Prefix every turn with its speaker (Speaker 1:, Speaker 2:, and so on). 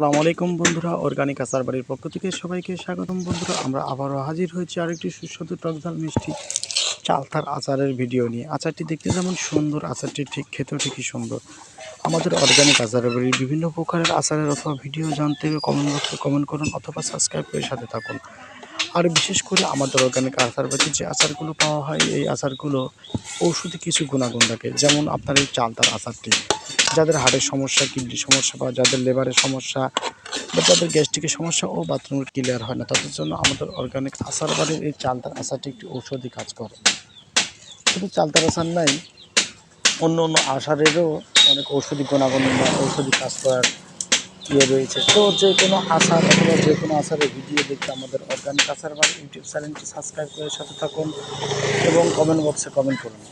Speaker 1: আসসালামু আলাইকুম বন্ধুরা, অর্গানিক আচার বাড়ির পক্ষ থেকে সবাইকে স্বাগতম বন্ধুরা। আমরা আবারও হাজির হয়েছি আরেকটি সুস্বাদু টকঝাল মিষ্টি চালতার আচারের ভিডিও নিয়ে। আচারটি দেখতে যেমন সুন্দর, আচারটি ঠিক খেতেও ঠিকই সুন্দর। আমাদের অর্গানিক আচারের বাড়ির বিভিন্ন প্রকারের আচারের অথবা ভিডিও জানতে কমেন্ট বক্সে কমেন্ট করুন অথবা সাবস্ক্রাইব করে সাথে থাকুন। আর বিশেষ করে আমাদের অর্গানিক আচার বাড়িতে যে আচারগুলো পাওয়া হয়, এই আচারগুলো ঔষধি কিছু গুণাগুণ থাকে। যেমন আপনার এই চালতার আচারটি, যাদের হাড়ের সমস্যা কিডনি সমস্যা বা যাদের লেবারের সমস্যা বা যাদের গ্যাস্ট্রিকের সমস্যা ও বাথরুমের ক্লিয়ার হয় না, তাদের জন্য আমাদের অর্গানিক আচার বাড়ির এই চালতার আচারটি একটি ঔষধি কাজ করে। শুধু চালতার আচার নাই, অন্য অন্য আচারেরও অনেক ঔষধি গুণাগুণ বা ঔষধি কাজ করার ইয়ে রয়েছে। তো যে কোনো আচার অথবা যে কোনো আচারের ভিডিও দেখতে আমাদের অর্গানিক আচার বাড়ি ইউটিউব চ্যানেলটি সাবস্ক্রাইব করে সাথে থাকুন এবং কমেন্ট বক্সে কমেন্ট করুন।